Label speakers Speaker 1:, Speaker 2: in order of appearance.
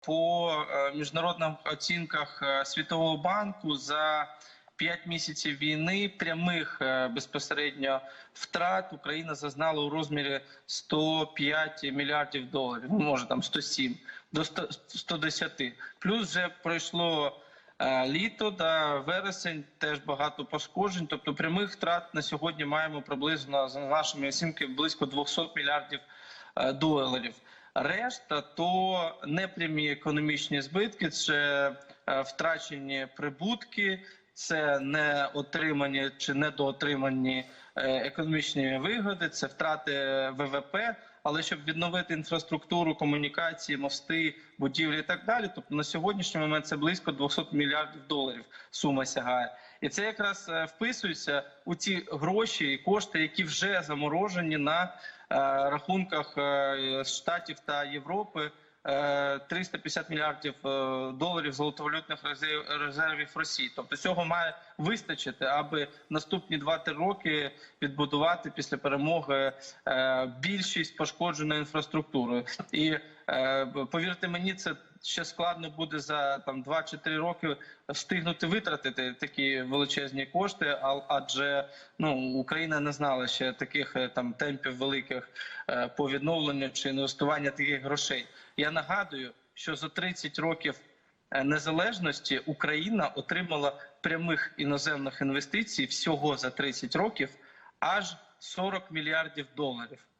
Speaker 1: По е, міжнародних оцінках е, Світового банку за 5 місяців війни прямих е, безпосередньо втрат Україна зазнала у розмірі 105 мільярдів доларів. Ну може там 107 до 100 110. Плюс вже пройшло літо да вересень, теж багато пошкоджень. Тобто прямих втрат на сьогодні маємо приблизно за нашими оцінками близько 200 мільярдів доларів. Решта то непрямі економічні збитки, це е, втрачені прибутки, це не отримані чи недоотримані е, економічні вигоди, це втрати ВВП. Але щоб відновити інфраструктуру, комунікації, мости, будівлі і так далі, тобто на сьогоднішній момент це близько 200 мільярдів доларів сума сягає. І це якраз е, вписується у ті гроші і кошти, які вже заморожені на е, рахунках Штатів та Європи. Е, 350 мільярдів е, доларів золотовалютних резерв- резервів Росії. Тобто цього має вистачити, аби наступні 2-3 роки відбудувати після перемоги е, більшість пошкодженої інфраструктури. І е, повірте мені, це ще складно буде за там 2 чи 3 роки встигнути витратити такі величезні кошти, адже ну Україна не знала ще таких е, там темпів великих е, по відновленню чи інвестування таких грошей. Я нагадую, що за 30 років е, незалежності Україна отримала прямих іноземних інвестицій всього за 30 років аж 40 мільярдів доларів.